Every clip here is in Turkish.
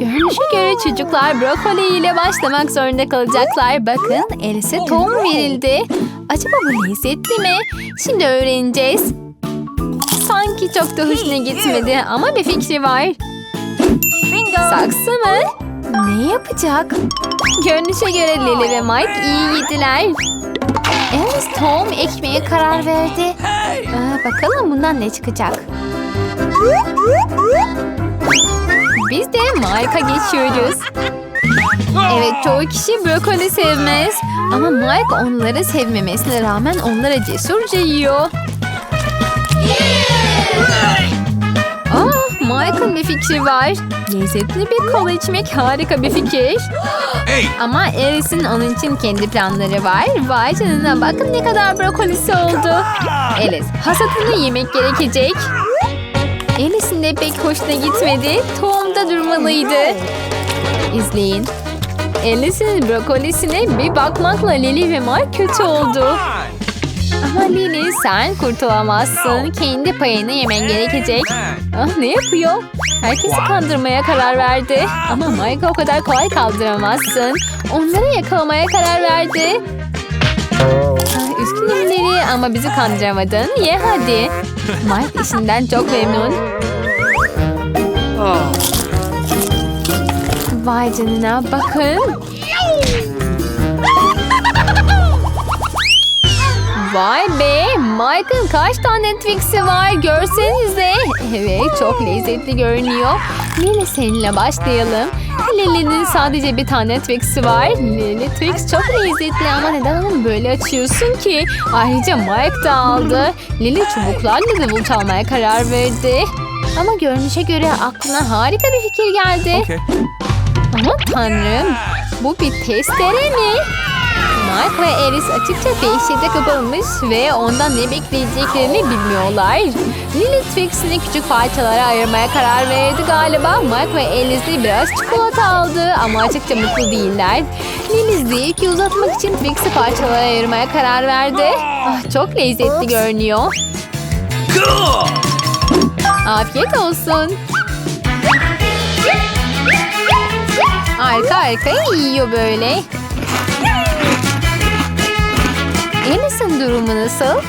Görünüşe göre çocuklar brokoli ile başlamak zorunda kalacaklar. Bakın Alice'e tohum verildi. Acaba bu lezzetli mi? Şimdi öğreneceğiz. Sanki çok da hoşuna gitmedi ama bir fikri var. Saksı mı? Ne yapacak? Görünüşe göre Lily ve Mike iyi yediler. Alice tohum ekmeye karar verdi. Aa, bakalım bundan ne çıkacak? Biz de Mike'a geçiyoruz. Evet çoğu kişi brokoli sevmez. Ama Mike onları sevmemesine rağmen onlara cesurca yiyor. Aa, Mike'ın bir fikri var. Lezzetli bir kola içmek harika bir fikir. Hey! Ama Alice'in onun için kendi planları var. Vay canına bakın ne kadar brokolisi oldu. Alice hasatını yemek gerekecek. Alice'in de pek hoşuna gitmedi. Tohumda durmalıydı. İzleyin. Alice'in brokolisine bir bakmakla Lily ve Mike kötü oldu. Ama Lily sen kurtulamazsın. Kendi payını yemen gerekecek. Ah ne yapıyor? Herkesi kandırmaya karar verdi. Ama Mike'ı o kadar kolay kaldıramazsın. Onları yakalamaya karar verdi. Ah, üzgünüm Lily ama bizi kandıramadın. Ye hadi. Mike işinden çok memnun. Vay canına bakın. Vay be Mike'ın kaç tane Twix'i var görsenize. Evet çok lezzetli görünüyor. Lili seninle başlayalım. Lili'nin sadece bir tane Twix'i var. Lili Twix çok lezzetli ama neden onu böyle açıyorsun ki? Ayrıca Mike da aldı. Lili çubuklarla davul çalmaya karar verdi. Ama görünüşe göre aklına harika bir fikir geldi. Okay. Aman tanrım. Bu bir testere mi? Mike ve Alice açıkça dehşete kapılmış ve ondan ne bekleyeceklerini bilmiyorlar. Lily Twix'ini küçük parçalara ayırmaya karar verdi galiba. Mike ve Alice de biraz çikolata aldı ama açıkça mutlu değiller. Lily zevki uzatmak için Twix'i parçalara ayırmaya karar verdi. Ah, çok lezzetli görünüyor. Afiyet olsun. Arka arkaya yiyor böyle. Alice'in durumu nasıl?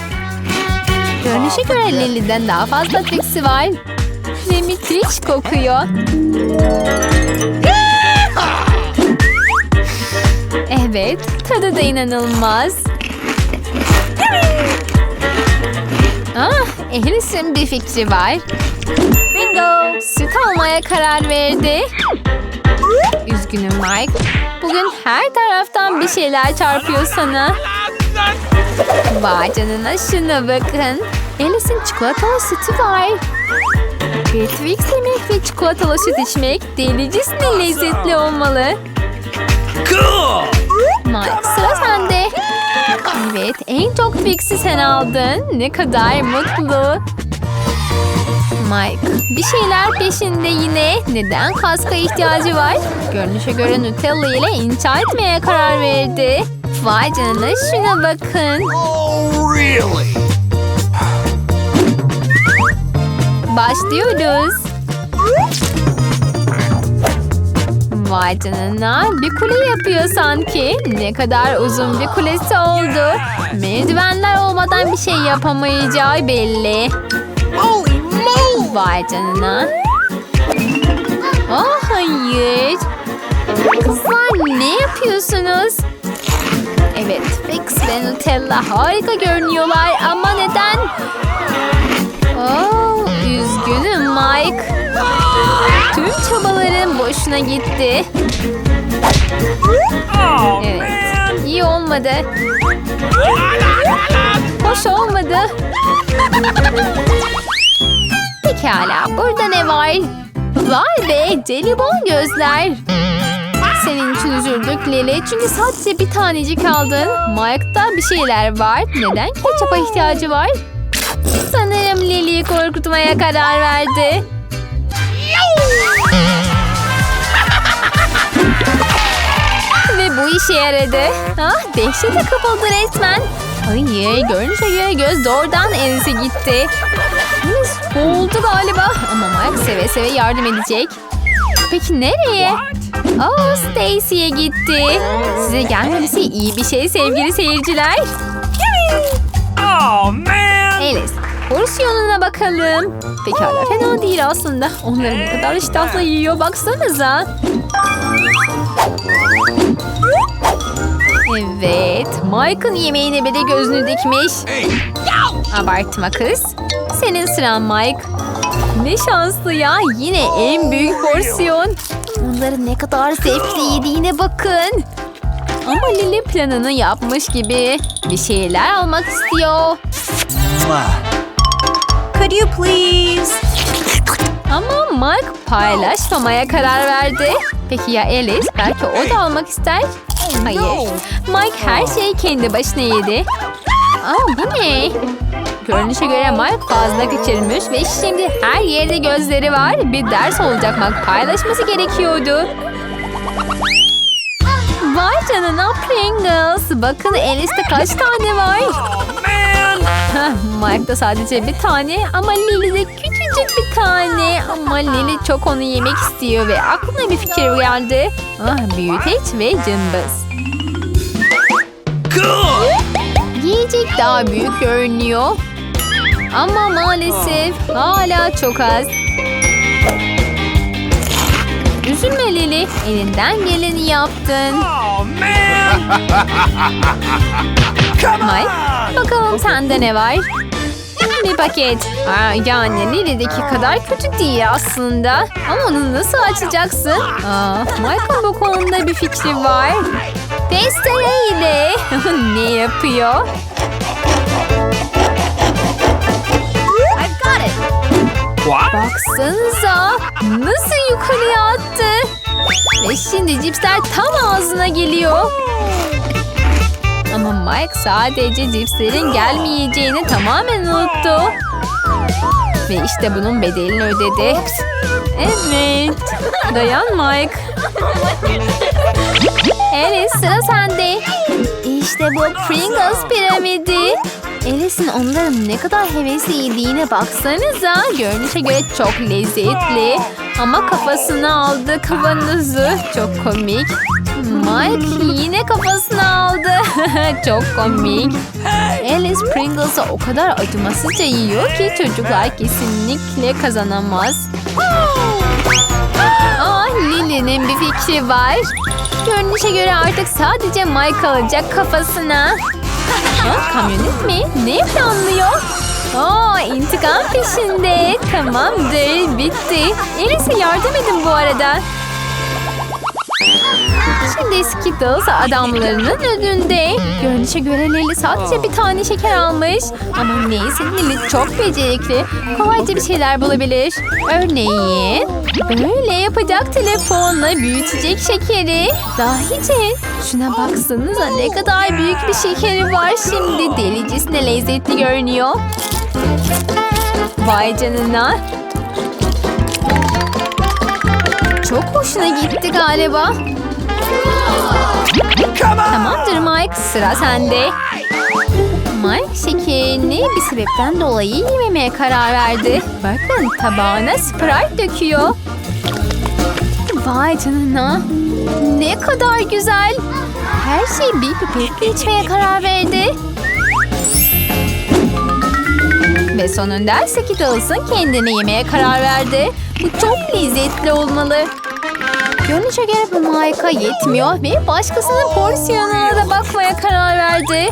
Görünüşe göre Lily'den daha fazla Trixie var. Ve müthiş kokuyor. Evet, tadı da inanılmaz. Ah, Alice'in bir fikri var. Bingo! Süt almaya karar verdi. Üzgünüm Mike. Bugün her taraftan bir şeyler çarpıyor sana. Vay canına şuna bakın. Alice'in çikolatalı sütü var. Bir yemek ve çikolatalı süt içmek delicesine lezzetli olmalı. Cool! Mike sıra sende. Evet en çok Twix'i sen aldın. Ne kadar mutlu. Mike bir şeyler peşinde yine. Neden kaska ihtiyacı var? Görünüşe göre Nutella ile inşa etmeye karar verdi. Vay canına şuna bakın. Oh, really? Başlıyoruz. Vay canına bir kule yapıyor sanki. Ne kadar uzun bir kulesi oldu. Merdivenler olmadan bir şey yapamayacağı belli. Vay canına. Oh hayır. Kızlar ne yapıyorsunuz? Evet Fix ve Nutella harika görünüyorlar ama neden? Oh, üzgünüm Mike. Tüm çabalarım boşuna gitti. Evet. iyi olmadı. Hoş olmadı. Pekala burada ne var? Vay be jelibon gözler. Senin için üzüldük Lili çünkü sadece bir tanecik aldın. Mike'da bir şeyler var. Neden ketçapa ihtiyacı var? Sanırım Lili'yi korkutmaya karar verdi. Ve bu işe yaradı. Ah dehşete kapıldı resmen. Hayır görünüşe göre göz doğrudan Alice'e gitti. Boğuldu galiba ama Mike seve seve yardım edecek. peki nereye? Oh Stacy'ye gitti. Size gelmemesi iyi bir şey sevgili seyirciler. Oh man! Alice, porsiyonuna bakalım. Pekala fena değil aslında. Onları ne kadar iştahla yiyor baksanıza. Evet, Mike'ın yemeğine bir de gözünü dikmiş. Abartma kız. Senin sıran Mike. Ne şanslı ya. Yine en büyük porsiyon. Onları ne kadar zevkli yediğine bakın. Ama Lily planını yapmış gibi. Bir şeyler almak istiyor. Could you please? Ama Mike paylaşmamaya karar verdi. Peki ya Alice? Belki o da almak ister. Hayır. Mike her şeyi kendi başına yedi. Aa bu ne? Görünüşe göre Mike fazla kaçırmış ve şimdi her yerde gözleri var. Bir ders olacak Mike paylaşması gerekiyordu. Vay canına Pringles. Bakın Alice'de kaç tane var. Mike'da sadece bir tane ama Lily'de küçücük bir tane. Ama Lily çok onu yemek istiyor ve aklına bir fikir geldi. Ah, büyüteç ve cımbız. Cool! Yiyecek daha büyük görünüyor. Ama maalesef hala çok az. Üzülme Lily, elinden geleni yaptın. Oh Mike, bakalım sende ne var? Bir paket. Aa, yani Lily'deki kadar kötü değil aslında. Ama onu nasıl açacaksın? Aa, Michael bu konuda bir fikri var. Testereyle. ne yapıyor? Baksanıza. Nasıl yukarıya attı? Ve şimdi cipsler tam ağzına geliyor. Ama Mike sadece cipslerin gelmeyeceğini tamamen unuttu. Ve işte bunun bedelini ödedi. Evet. Dayan Mike. Alice sıra sende. İşte bu Pringles piramidi. Alice'in onların ne kadar hevesli yediğine baksanıza. Görünüşe göre çok lezzetli. Ama kafasına aldı kavanozu. Çok komik. Mike yine kafasına aldı. çok komik. Alice Pringles'ı o kadar acımasızca yiyor ki çocuklar kesinlikle kazanamaz. Aa, Lily'nin bir fikri var. Görünüşe göre artık sadece Mike alacak kafasına. Ha, kamyonet mi? Ne planlıyor? Aa, intikam peşinde. Tamamdır, bitti. Alice'e yardım edin bu arada. Şimdi Skittles adamlarının önünde. Görünüşe göre Lily sadece bir tane şeker almış. Ama neyse Lily çok becerikli. Kolayca bir şeyler bulabilir. Örneğin böyle yapacak telefonla büyütecek şekeri. Dahice şuna baksanıza ne kadar büyük bir şekeri var şimdi. Delicesine lezzetli görünüyor. Vay canına. Çok hoşuna gitti galiba. Tamamdır Mike, sıra sende. Mike şekerini bir sebepten dolayı yememeye karar verdi. Bakın tabağına Sprite döküyor. Vay canına. Ne kadar güzel. Her şeyi bir pipetle içmeye karar verdi. Ve sonunda Skittles'ın kendini yemeye karar verdi. Bu çok lezzetli olmalı. Görünüşe göre bu Mike'a yetmiyor ve başkasının porsiyonuna da bakmaya karar verdi.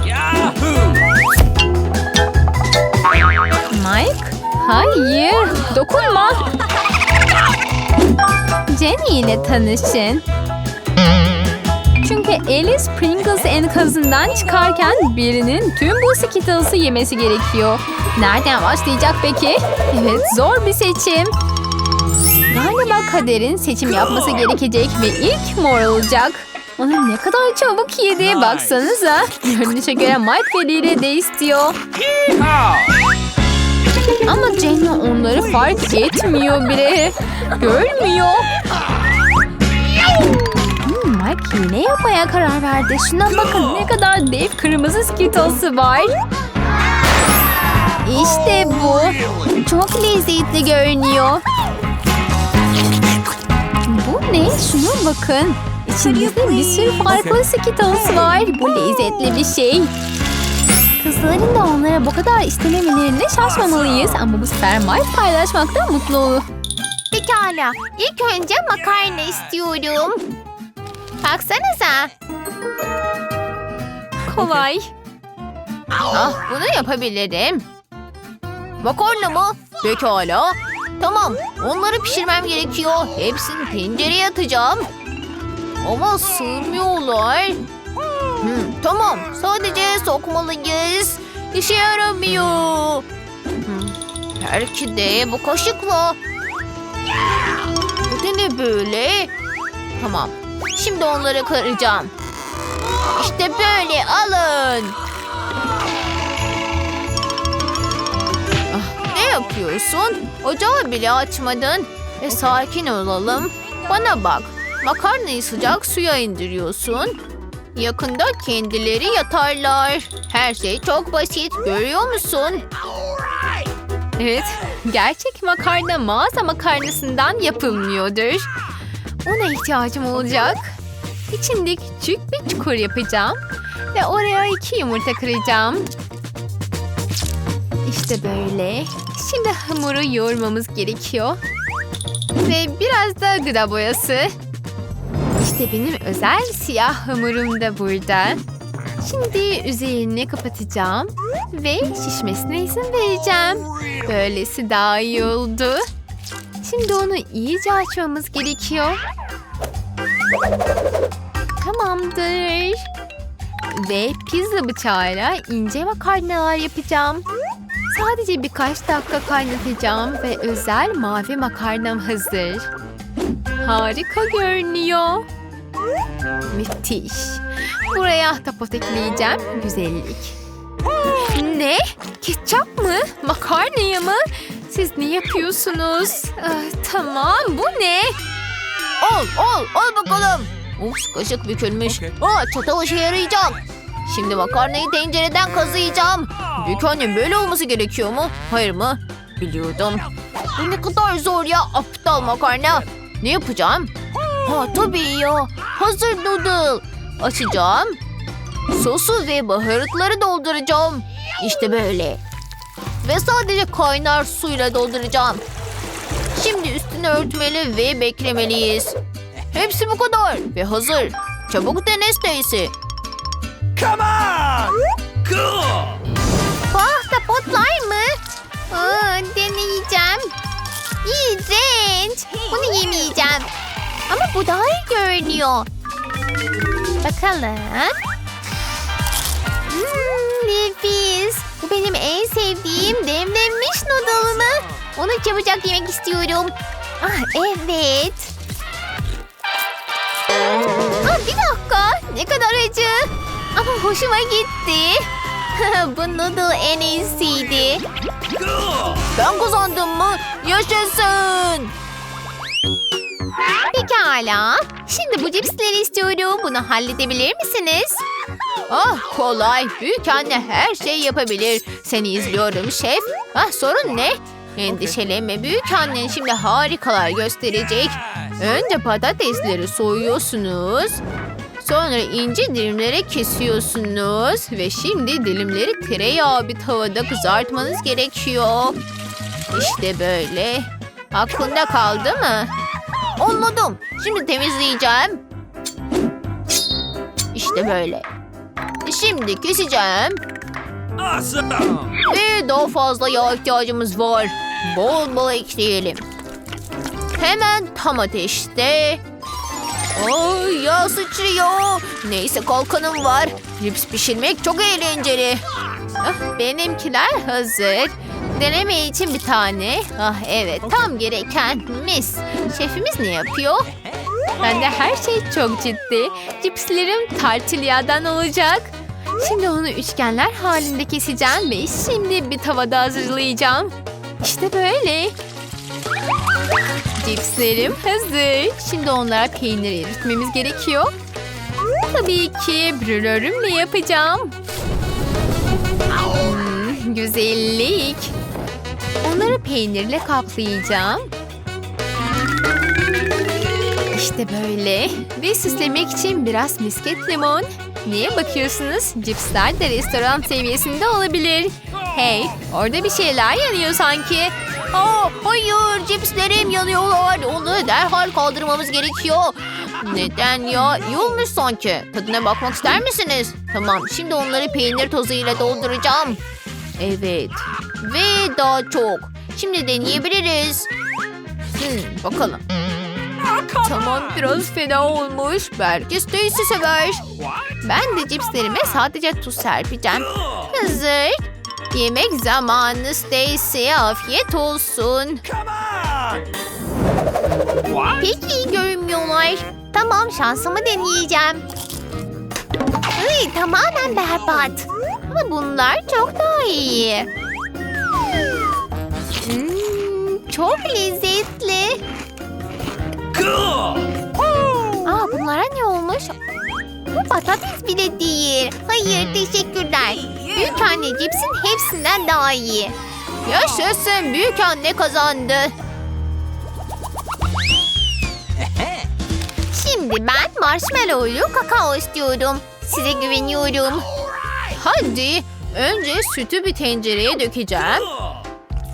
Mike, hayır, dokunma. Jenny ile tanışın. Çünkü Alice Pringles enkazından çıkarken birinin tüm bu Skittles'ı yemesi gerekiyor. Nereden başlayacak peki? Evet, zor bir seçim. Galiba kaderin seçim yapması gerekecek ve ilk mor olacak. Onu ne kadar çabuk yedi baksanıza. Görünüşe göre Mike ve Lily de istiyor. Ama Jenny onları fark etmiyor bile. Görmüyor. Hmm, Mike yine yapmaya karar verdi. Şuna bakın ne kadar dev kırmızı Skittles'ı var. İşte bu. Çok lezzetli görünüyor. Ne? Şuna bakın. İçinizde bir sürü farklı Skittles var. Bu lezzetli bir şey. Kızların da onlara bu kadar istememelerine şaşmamalıyız. Ama bu sefer Mike paylaşmaktan mutlu olur. Pekala. İlk önce makarna istiyorum. Baksanıza. Kolay. Ah bunu yapabilirim. Makarna mı? Pekala. Tamam onları pişirmem gerekiyor. Hepsini tencereye atacağım. Ama sığmıyorlar. Hmm, tamam sadece sokmalıyız. İşe yaramıyor. Hmm, belki de bu kaşıkla. Bu da ne böyle? Tamam. Şimdi onları kıracağım. İşte böyle alın. Ah, ne yapıyorsun? Ocağı bile açmadın. E sakin olalım. Bana bak. Makarnayı sıcak suya indiriyorsun. Yakında kendileri yatarlar. Her şey çok basit. Görüyor musun? Evet, gerçek makarna mağaza makarnasından yapılmıyordur. Ona ihtiyacım olacak. İçinde küçük bir çukur yapacağım. Ve oraya iki yumurta kıracağım. İşte böyle. Şimdi hamuru yoğurmamız gerekiyor. Ve biraz da gıda boyası. İşte benim özel siyah hamurum da burada. Şimdi üzerini kapatacağım ve şişmesine izin vereceğim. Böylesi daha iyi oldu. Şimdi onu iyice açmamız gerekiyor. Tamamdır. Ve pizza bıçağıyla ince makarnalar yapacağım. Sadece birkaç dakika kaynatacağım ve özel mavi makarnam hazır. Harika görünüyor. Müthiş. Buraya ahtapot ekleyeceğim. Güzellik. Ne? Ketçap mı? Makarnaya mı? Siz ne yapıyorsunuz? Ah, tamam bu ne? Al al al bakalım. Ups kaşık bükülmüş. Aa çatal işe yarayacak. Şimdi makarnayı tencereden kazıyacağım. Büyük annem böyle olması gerekiyor mu? Hayır mı? Biliyordum. Bu ne kadar zor ya aptal makarna. Ne yapacağım? Ha tabii ya. Hazır noodle. Açacağım. Sosu ve baharatları dolduracağım. İşte böyle. Ve sadece kaynar suyla dolduracağım. Şimdi üstünü örtmeli ve beklemeliyiz. Hepsi bu kadar ve hazır. Çabuk dene Stacy. Come on! Cool! Ahtapotlar mı? Aa, deneyeceğim. İğrenç. Bunu yemeyeceğim. Ama bu daha iyi görünüyor. Bakalım. Hmm, nefis. Bu benim en sevdiğim demlenmiş noodle'ımı. Onu çabucak yemek istiyorum. Ah evet. Ah, bir dakika. Ne kadar acı. Ama hoşuma gitti. Bu noodle en iyisiydi. Ben kazandım mı? Yaşasın. Pekala. Şimdi bu cipsleri istiyorum. Bunu halledebilir misiniz? Ah kolay. Büyük anne her şeyi yapabilir. Seni izliyorum şef. Ah sorun ne? Endişelenme büyük annen şimdi harikalar gösterecek. Önce patatesleri soyuyorsunuz. Sonra ince dilimlere kesiyorsunuz. Ve şimdi dilimleri tereyağı bir tavada kızartmanız gerekiyor. İşte böyle. Aklında kaldı mı? Anladım. Şimdi temizleyeceğim. İşte böyle. Şimdi keseceğim. Awesome! Ve daha fazla yağ ihtiyacımız var. Bol bol ekleyelim. Hemen tam ateşte. Ay yağ sıçrıyor. Neyse kalkanım var. Cips pişirmek çok eğlenceli. Ah, benimkiler hazır. Deneme için bir tane. Ah evet tam gereken mis. Şefimiz ne yapıyor? Bende her şey çok ciddi. Cipslerim tartilyadan olacak. Şimdi onu üçgenler halinde keseceğim ve şimdi bir tavada hazırlayacağım. İşte böyle. Cipslerim hazır. Şimdi onlara peynir eritmemiz gerekiyor. Tabii ki brülörümle yapacağım. Hmm, güzellik. Onları peynirle kaplayacağım. İşte böyle. Ve süslemek için biraz misket limon. Niye bakıyorsunuz? Cipsler de restoran seviyesinde olabilir. Hey, orada bir şeyler yanıyor sanki. Aa, hayır cipslerim yanıyorlar. Onu derhal kaldırmamız gerekiyor. Neden ya? İyi olmuş sanki. Tadına bakmak ister misiniz? Tamam şimdi onları peynir tozuyla dolduracağım. Evet. Ve daha çok. Şimdi deneyebiliriz. Hmm, bakalım. Tamam biraz fena olmuş. Belki Stacy sever. Ben de cipslerime sadece tuz serpeceğim. Hazır. Yemek zamanı Stacy. Afiyet olsun. Pek iyi görünmüyorlar. Tamam şansımı deneyeceğim. Ay, tamamen berbat. Ama bunlar çok daha iyi. Hmm, çok lezzetli. Aa, bunlara ne olmuş? Bu patates bile değil. Hayır teşekkürler. Büyük anne cipsin hepsinden daha iyi. Yaşasın büyük anne kazandı. Şimdi ben marshmallowlu kakao istiyorum. Size güveniyorum. Hadi önce sütü bir tencereye dökeceğim.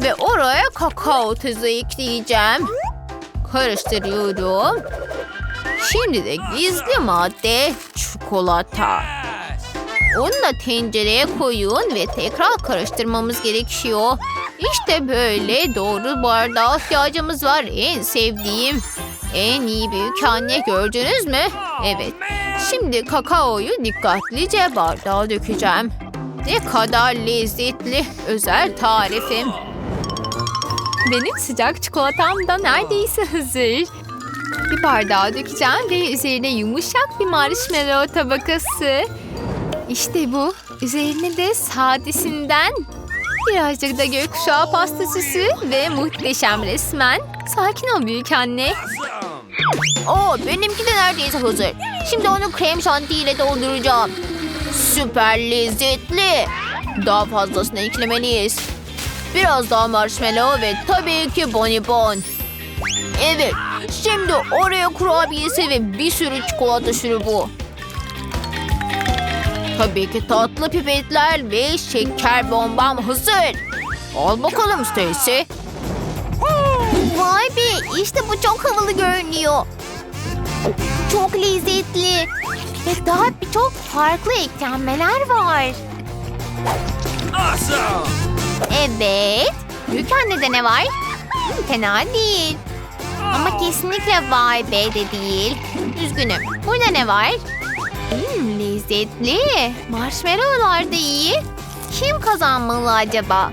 Ve oraya kakao tuzu ekleyeceğim. Karıştırıyorum. Şimdi de gizli madde çikolata. Onu da tencereye koyun ve tekrar karıştırmamız gerekiyor. İşte böyle doğru bardağa ihtiyacımız var. En sevdiğim. En iyi büyük anne gördünüz mü? Evet. Şimdi kakaoyu dikkatlice bardağa dökeceğim. Ne kadar lezzetli. Özel tarifim. Benim sıcak çikolatam da neredeyse hazır. Bir bardağa dökeceğim ve üzerine yumuşak bir marshmallow tabakası. İşte bu. Üzerine de sadesinden birazcık da gökkuşağı pasta süsü ve muhteşem resmen. Sakin ol büyük anne. Oo, benimki de neredeyse hazır. Şimdi onu krem şanti ile dolduracağım. Süper lezzetli. Daha fazlasını eklemeliyiz. Biraz daha marshmallow ve tabii ki bonibon. Evet, şimdi oraya kurabiyesi ve bir sürü çikolata şurubu. Tabii ki tatlı pipetler ve şeker bombam hazır. Al bakalım Stacy. Vay be işte bu çok havalı görünüyor. Çok lezzetli. Ve daha birçok farklı eklenmeler var. Awesome. Evet. Büyük annede ne var? Fena değil. Ama kesinlikle vay be de değil. Üzgünüm. Burada ne var? Hmm, lezzetli. Marshmallowlar da iyi. Kim kazanmalı acaba?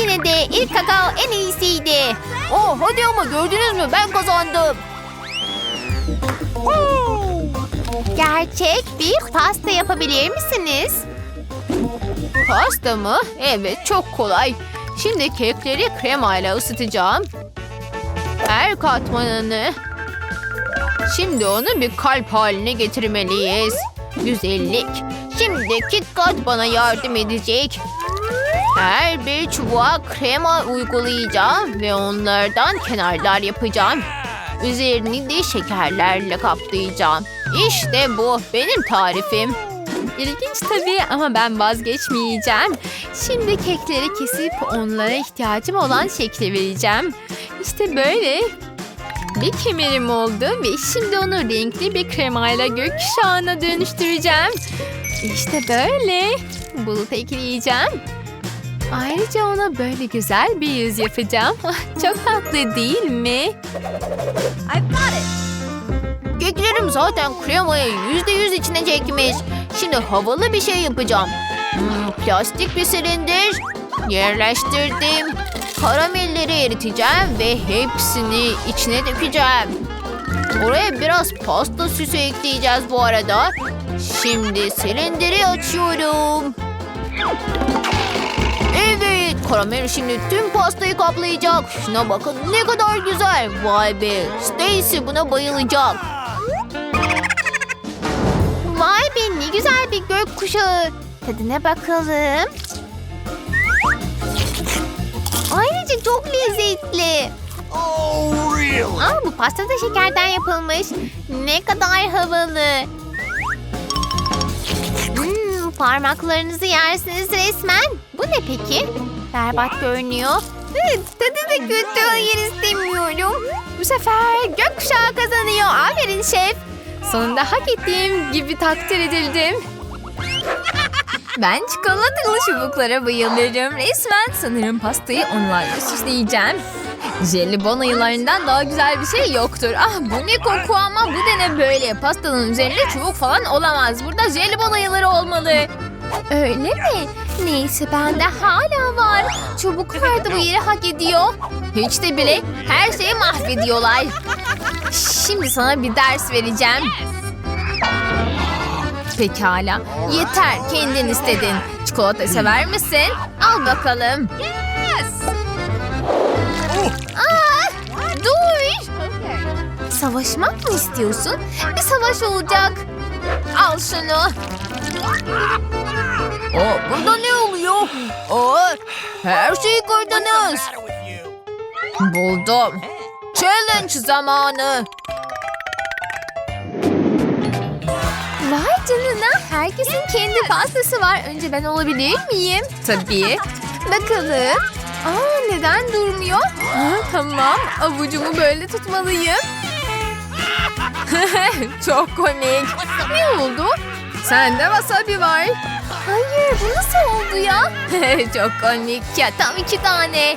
Yine de ilk kakao en iyisiydi. Oh hadi ama gördünüz mü ben kazandım. Gerçek bir pasta yapabilir misiniz? Pasta mı? Evet çok kolay. Şimdi kekleri kremayla ısıtacağım. Her katmanını. Şimdi onu bir kalp haline getirmeliyiz. Güzellik. Şimdi KitKat bana yardım edecek. Her bir çubuğa krema uygulayacağım ve onlardan kenarlar yapacağım. Üzerini de şekerlerle kaplayacağım. İşte bu benim tarifim. İlginç tabii ama ben vazgeçmeyeceğim. Şimdi kekleri kesip onlara ihtiyacım olan şekli vereceğim. İşte böyle. Bir kemerim oldu ve şimdi onu renkli bir kremayla gökkuşağına dönüştüreceğim. İşte böyle. Bulut ekleyeceğim. Ayrıca ona böyle güzel bir yüz yapacağım. Çok tatlı değil mi? Keklerim zaten kremayı yüzde yüz içine çekmiş. Şimdi havalı bir şey yapacağım. Hmm, plastik bir silindir. Yerleştirdim. Karamelleri eriteceğim ve hepsini içine dökeceğim. Oraya biraz pasta süsü ekleyeceğiz bu arada. Şimdi silindiri açıyorum. Evet, karamel şimdi tüm pastayı kaplayacak. Şuna bakın ne kadar güzel. Vay be, Stacy buna bayılacak. Vay be ne güzel bir gökkuşağı. Tadına bakalım. Ayrıca çok lezzetli. Oh, really? Aa, bu pasta da şekerden yapılmış. Ne kadar havalı. Hmm, parmaklarınızı yersiniz resmen. Bu ne peki? Berbat görünüyor. Evet, tadı da kötü. Hayır istemiyorum. Bu sefer gökkuşağı kazanıyor. Aferin şef. Sonunda hak ettiğim gibi takdir edildim. Ben çikolatalı çubuklara bayılırım. Resmen sanırım pastayı onlarla süsleyeceğim. Jelibon ayılarından daha güzel bir şey yoktur. Ah bu ne koku ama bu da ne böyle. Pastanın üzerinde çubuk falan olamaz. Burada jelibon ayıları olmalı. Öyle mi? Neyse bende hala var. Çubuklar da bu yeri hak ediyor. Hiç de bile her şeyi mahvediyorlar. Şimdi sana bir ders vereceğim. Pekala. Yeter kendin istedin. Çikolata sever misin? Al bakalım. Aa, dur. Savaşmak mı istiyorsun? Bir savaş olacak. Al şunu. Aa, burada ne oluyor? Aa, her şeyi kırdınız. Buldum. Challenge zamanı. Herkesin kendi pastası var. Önce ben olabilir miyim? Tabii. Bakalım. Aa neden durmuyor? Aa, tamam avucumu böyle tutmalıyım. Çok komik. Ne oldu? Sende wasabi var. Hayır bu nasıl oldu ya? Çok komik ya tam iki tane.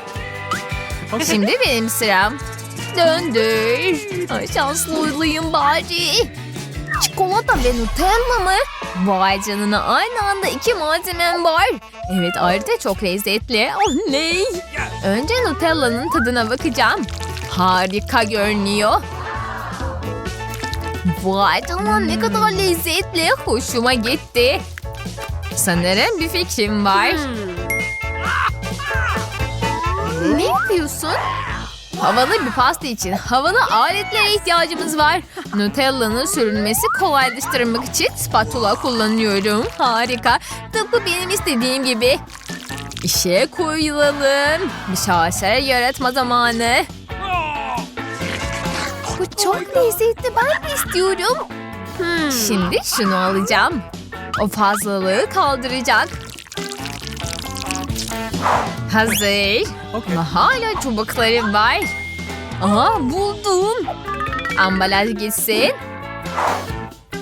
Şimdi benim sıram. Döndür. Ay, şanslı olayım bari. Çikolata ve Nutella mı? Vay canına aynı anda iki malzemem var. Evet ayrıca çok lezzetli. Oley. Önce Nutella'nın tadına bakacağım. Harika görünüyor. Vay canına ne kadar lezzetli. Hoşuma gitti. Sanırım bir fikrim var. Ne yapıyorsun? Havalı bir pasta için havalı aletlere ihtiyacımız var. Nutella'nın sürülmesi kolaylaştırmak için spatula kullanıyorum. Harika. Tıpkı benim istediğim gibi. İşe koyulalım. Bir şaheser yaratma zamanı. Bu çok lezzetli. Ben de istiyorum. Şimdi şunu alacağım. O fazlalığı kaldıracak. Hazır. Ama hala çubuklarım var. Aa buldum. Ambalaj gitsin.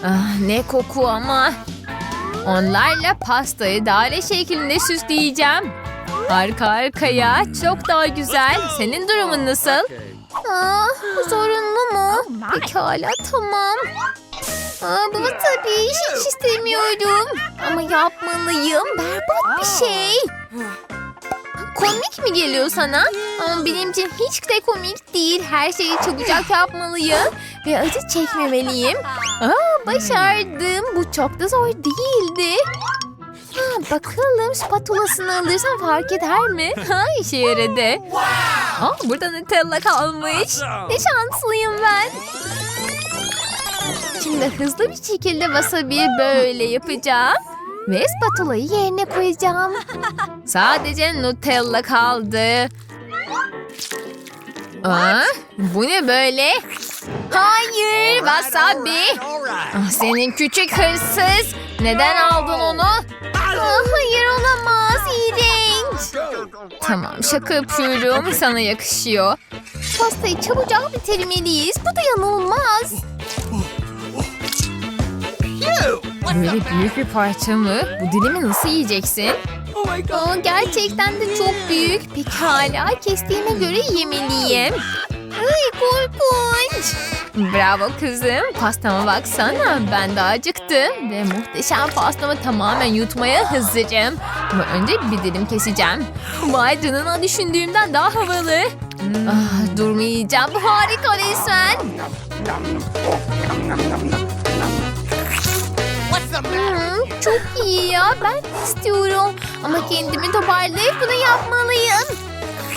Ah, ne koku ama. Onlarla pastayı daire şeklinde süsleyeceğim. Arka arkaya çok daha güzel. Senin durumun nasıl? Aa, bu zorunlu mu? Pekala tamam. Aa, bu tabii hiç istemiyorum. Ama yapmalıyım. Berbat bir şey. Komik mi geliyor sana? Ama benim için hiç de komik değil. Her şeyi çabucak yapmalıyım. Ve acı çekmemeliyim. Aa, başardım. Bu çok da zor değildi. Ha, bakalım spatulasını alırsam fark eder mi? Ha, işe yaradı. Aa, burada Nutella kalmış. Ne şanslıyım ben. Şimdi hızlı bir şekilde wasabi böyle yapacağım. Ve spatulayı yerine koyacağım. Sadece Nutella kaldı. Aa, bu ne böyle? Hayır, wasabi. Ah, senin küçük hırsız. Neden aldın onu? Ah, hayır olamaz, iğrenç. Tamam, şaka yapıyorum. Sana yakışıyor. Pastayı çabucak bitirmeliyiz. Bu dayanılmaz. Böyle büyük bir parça mı? Bu dilimi nasıl yiyeceksin? Aa, gerçekten de çok büyük. Pekala kestiğime göre yemeliyim. Ay korkunç. Bravo kızım. Pastama baksana. Ben de acıktım. Ve muhteşem pastamı tamamen yutmaya hazırım. Ama önce bir dilim keseceğim. Vay canına düşündüğümden daha havalı. Ah, durmayacağım. Harika resmen. Çok iyi ya. Ben istiyorum. Ama kendimi toparlayıp bunu yapmalıyım.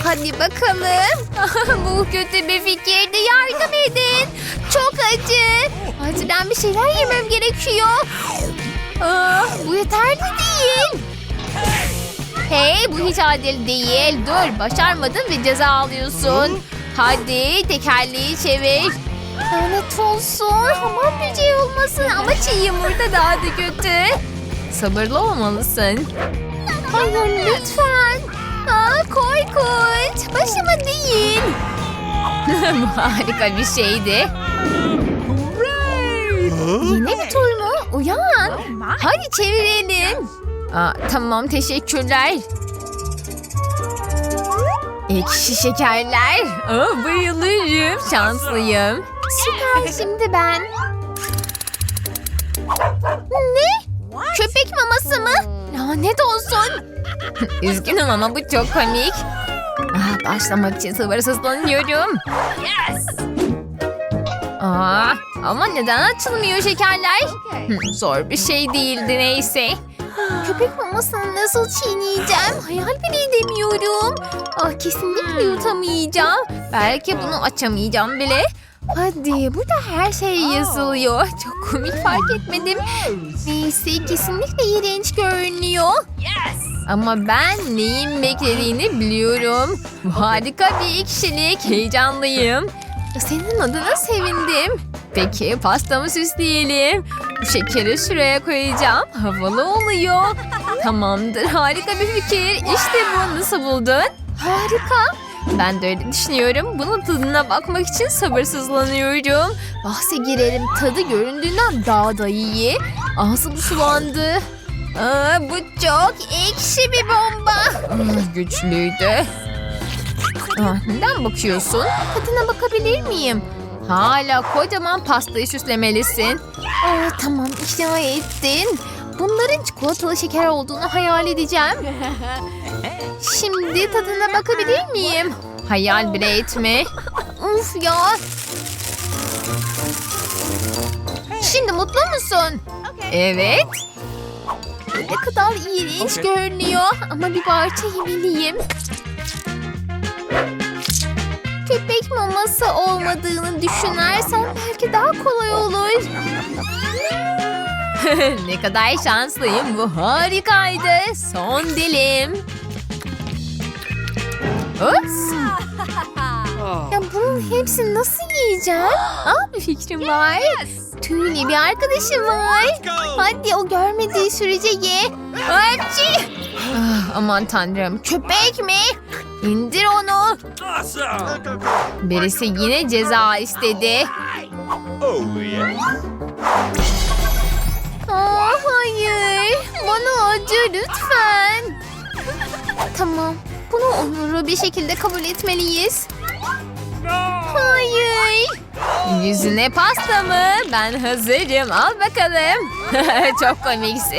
Hadi bakalım. Bu kötü bir fikirdi. Yardım edin. Çok acı. Acilen bir şeyler yemem gerekiyor. Aa, bu yeterli değil. Hey bu hiç adil değil. Dur başarmadın ve ceza alıyorsun. hadi tekerleği çevir. Lanet olsun. Hamam böceği olmasın ama çiğ yumurta daha da kötü. Sabırlı olmalısın. Hayır lütfen. Aa, korkunç. Başıma değil. Harika bir şeydi. Yine bir tur mu? Uyan. Hadi çevirelim. Aa, tamam teşekkürler. Ekşi şekerler. Aa, bayılırım. Şanslıyım. Süper şimdi ben. Ne? Köpek maması mı? Lanet olsun. Üzgünüm ama bu çok komik. Ah, başlamak için sabırsızlanıyorum. Yes. Aa, ama neden açılmıyor şekerler? Zor bir şey değildi neyse. Köpek mamasını nasıl çiğneyeceğim? Hayal bile edemiyorum. Ah, kesinlikle yutamayacağım. Belki bunu açamayacağım bile. Hadi burada her şey yazılıyor. Çok komik fark etmedim. Neyse kesinlikle iğrenç görünüyor. Ama ben neyin beklediğini biliyorum. Harika bir ekşilik. Heyecanlıyım. Senin adına sevindim. Peki pastamı süsleyelim. Şekeri şuraya koyacağım. Havalı oluyor. Tamamdır harika bir fikir. İşte bu nasıl buldun? Harika. Ben de öyle düşünüyorum. Bunun tadına bakmak için sabırsızlanıyorum. Bahse girerim tadı göründüğünden daha da iyi. Ağzım sulandı. Aa, bu çok ekşi bir bomba. Ah, güçlüydü. Ah, neden bakıyorsun? Tadına bakabilir miyim? Hala kocaman pastayı süslemelisin. Aa, tamam ikna ettin. Bunların çikolatalı şeker olduğunu hayal edeceğim. Şimdi tadına bakabilir miyim? Hayal bile etme. Uf ya. Şimdi mutlu musun? Evet. Ne kadar iğrenç görünüyor ama bir parça yemeliyim. Köpek maması olmadığını düşünersen belki daha kolay olur. ne kadar şanslıyım. Bu harikaydı. Son dilim. Ups. Ya bunun hepsini nasıl yiyeceğim? Aa, bir fikrim var. Tüyli bir arkadaşım var. Hadi o görmediği sürece ye. Hadi. Ah, aman tanrım. Köpek mi? İndir onu. Birisi yine ceza istedi. Oh yeah. Hayır. Bana acı lütfen. Tamam. Bunu onurlu bir şekilde kabul etmeliyiz. Hayır. Yüzüne pasta mı? Ben hazırım. Al bakalım. Çok komiksin.